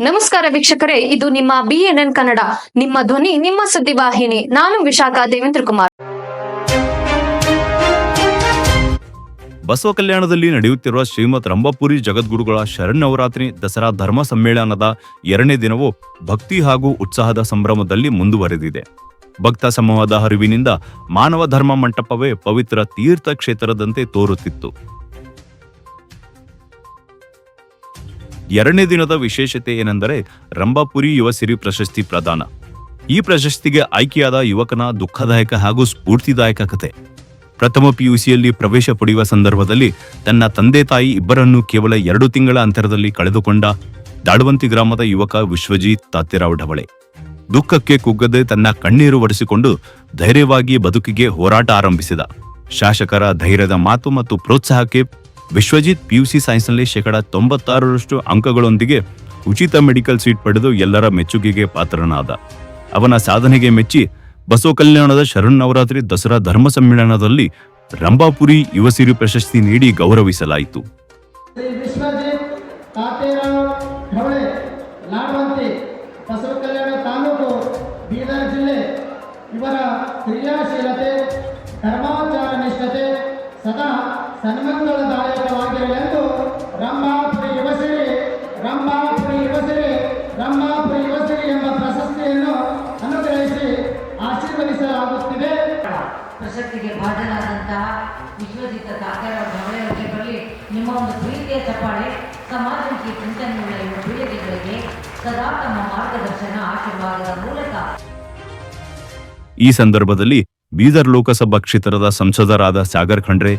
ನಮಸ್ಕಾರ ವೀಕ್ಷಕರೇ, ಇದು ನಿಮ್ಮ ಬಿಎನ್ಎನ್ ಕನ್ನಡ, ನಿಮ್ಮ ಧ್ವನಿ, ನಿಮ್ಮ ಸುದ್ದಿವಾಹಿನಿ ನಾನು ವಿಶಾಖ ದೇವೇಂದ್ರ ಕುಮಾರ್ ಬಸವ ಕಲ್ಯಾಣದಲ್ಲಿ ನಡೆಯುತ್ತಿರುವ ಶ್ರೀಮತ್ ರಂಭಾಪುರಿ ಜಗದ್ಗುರುಗಳ ಶರನ್ನವರಾತ್ರಿ ದಸರಾ ಧರ್ಮ ಸಮ್ಮೇಳನದ ಎರಡನೇ ದಿನವೂ ಭಕ್ತಿ ಹಾಗೂ ಉತ್ಸಾಹದ ಸಂಭ್ರಮದಲ್ಲಿ ಮುಂದುವರೆದಿದೆ. ಭಕ್ತ ಸಮೂಹದ ಹರಿವಿನಿಂದ ಮಾನವ ಧರ್ಮ ಮಂಟಪವೇ ಪವಿತ್ರ ತೀರ್ಥ ಕ್ಷೇತ್ರದಂತೆ ತೋರುತ್ತಿತ್ತು. ಎರಡನೇ ದಿನದ ವಿಶೇಷತೆ ಏನೆಂದರೆ ರಂಭಾಪುರಿ ಯುವ ಸಿರಿ ಪ್ರಶಸ್ತಿ ಪ್ರದಾನ. ಈ ಪ್ರಶಸ್ತಿಗೆ ಆಯ್ಕೆಯಾದ ಯುವಕನ ದುಃಖದಾಯಕ ಹಾಗೂ ಸ್ಫೂರ್ತಿದಾಯಕ ಕತೆ. ಪ್ರಥಮ ಪಿಯುಸಿಯಲ್ಲಿ ಪ್ರವೇಶ ಪಡೆಯುವ ಸಂದರ್ಭದಲ್ಲಿ ತನ್ನ ತಂದೆ ತಾಯಿ ಇಬ್ಬರನ್ನು ಕೇವಲ ಎರಡು ತಿಂಗಳ ಅಂತರದಲ್ಲಿ ಕಳೆದುಕೊಂಡ ದಾಳವಂತಿ ಗ್ರಾಮದ ಯುವಕ ವಿಶ್ವಜಿತ್ ತಾತಿರಾವ್ ಢವಳೆ ದುಃಖಕ್ಕೆ ಕುಗ್ಗದೆ ತನ್ನ ಕಣ್ಣೀರು ಒರೆಸಿಕೊಂಡು ಧೈರ್ಯವಾಗಿ ಬದುಕಿಗೆ ಹೋರಾಟ ಆರಂಭಿಸಿದ. ಶಾಸಕರ ಧೈರ್ಯದ ಮಾತು ಮತ್ತು ಪ್ರೋತ್ಸಾಹಕ್ಕೆ ವಿಶ್ವಜಿತ್ ಪಿಯುಸಿ ಸೈನ್ಸ್ನಲ್ಲಿ ಶೇಕಡಾ ತೊಂಬತ್ತಾರರಷ್ಟು ಅಂಕಗಳೊಂದಿಗೆ ಉಚಿತ ಮೆಡಿಕಲ್ ಸೀಟ್ ಪಡೆದು ಎಲ್ಲರ ಮೆಚ್ಚುಗೆಗೆ ಪಾತ್ರನಾದ. ಅವನ ಸಾಧನೆಗೆ ಮೆಚ್ಚಿ ಬಸವ ಕಲ್ಯಾಣದ ಶರನ್ನವರಾತ್ರಿ ದಸರಾ ಧರ್ಮ ಸಮ್ಮೇಳನದಲ್ಲಿ ರಂಭಾಪುರಿ ಯುವಸಿರಿ ಪ್ರಶಸ್ತಿ ನೀಡಿ ಗೌರವಿಸಲಾಯಿತು. ಇವರ ಕ್ರಿಯಾಶೀಲತೆ ಧರ್ಮಾಚಾರ ನಿಷ್ಠತೆ, ಸದಾ ಸನ್ಮಂಗಳದಾಯಕವಾಗಿರಲೆಂದು ರಂಭಾಪುರಿ ಯುವಸಿರಿ ರಂಭಾಪುರಿ ಯುವಸಿರಿ ರಂಭಾಪುರಿ ಯುವಸಿರಿ ಎಂಬ ಪ್ರಶಸ್ತಿಯನ್ನು ಅನುಗ್ರಹಿಸಿ ಆಶೀರ್ವದಿಸಲಾಗುತ್ತಿದೆ. ಪ್ರಶಸ್ತಿಗೆ ಭಾಜನಾದಂತಹ ವಿಶ್ವಜಿತ ತಾಕರಾವ್ ಢವಳೆಯವರಿಗೆ ಬರಲಿ. ನಿಮ್ಮ ಒಂದು ಪ್ರೀತಿಯ ಚಪ್ಪಾಳೆ ಸಮಾಜಕ್ಕೆ ಚಿಂತನೆಯುಳ್ಳ ಇರುವ ಪೀಳಿಗೆಗಳಿಗೆ ಸದಾ ತಮ್ಮ ಮಾರ್ಗದರ್ಶನ ಆಶೀರ್ವಾದದ ಮೂಲಕ. ಈ ಸಂದರ್ಭದಲ್ಲಿ ಬೀದರ್ ಲೋಕಸಭಾ ಕ್ಷೇತ್ರದ ಸಂಸದರಾದ ಸಾಗರ್ ಖಂಡ್ರೆ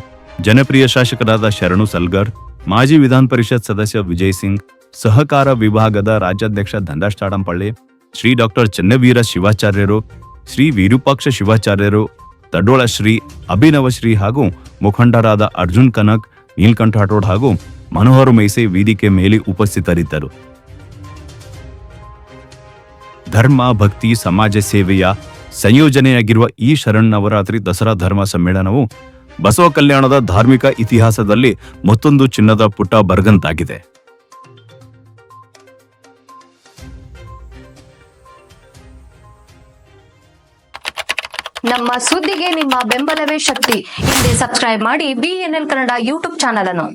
ಜನಪ್ರಿಯ ಶಾಸಕರಾದ ಶರಣು ಸಲ್ಗರ್, ಮಾಜಿ ವಿಧಾನ ಪರಿಷತ್ ಸದಸ್ಯ ವಿಜಯ್ ಸಿಂಗ್, ಸಹಕಾರ ವಿಭಾಗದ ರಾಜ್ಯಾಧ್ಯಕ್ಷ ದಂದಾಷ್ಟಾಡಂಪಳ್ಳಿ ಶ್ರೀ ಡಾಕ್ಟರ್ ಚನ್ನವೀರ ಶಿವಾಚಾರ್ಯರು, ಶ್ರೀ ವಿರೂಪಾಕ್ಷ ಶಿವಾಚಾರ್ಯರು, ತಡೋಳ ಶ್ರೀ ಅಭಿನವ ಶ್ರೀ ಹಾಗೂ ಮುಖಂಡರಾದ ಅರ್ಜುನ್ ಕನಕ್, ನೀಲ್ಕಂಠ ರಾಠೋಡ್ ಹಾಗೂ ಮನೋಹರ್ ಮೈಸೆ ವೇದಿಕೆ ಮೇಲೆ ಉಪಸ್ಥಿತರಿದ್ದರು. ಧರ್ಮ, ಭಕ್ತಿ, ಸಮಾಜ ಸೇವೆಯ ಸಂಯೋಜನೆಯಾಗಿರುವ ಈ ಶರಣ್ ನವರಾತ್ರಿ ದಸರಾ ಧರ್ಮ ಸಮ್ಮೇಳನವು ಬಸವ ಕಲ್ಯಾಣದ ಧಾರ್ಮಿಕ ಇತಿಹಾಸದಲ್ಲಿ ಮತ್ತೊಂದು ಚಿನ್ನದ ಪುಟ ಬರ್ಗಂತಾಗಿದೆ ನಮ್ಮ ಸುದ್ದಿಗೆ ನಿಮ್ಮ ಬೆಂಬಲವೇ ಶಕ್ತಿ. ಹಿಂದೆ ಸಬ್ಸ್ಕ್ರೈಬ್ ಮಾಡಿ ಬಿಎನ್ಎಲ್ ಕನ್ನಡ ಯೂಟ್ಯೂಬ್ ಚಾನಲ್ ಅನ್ನು.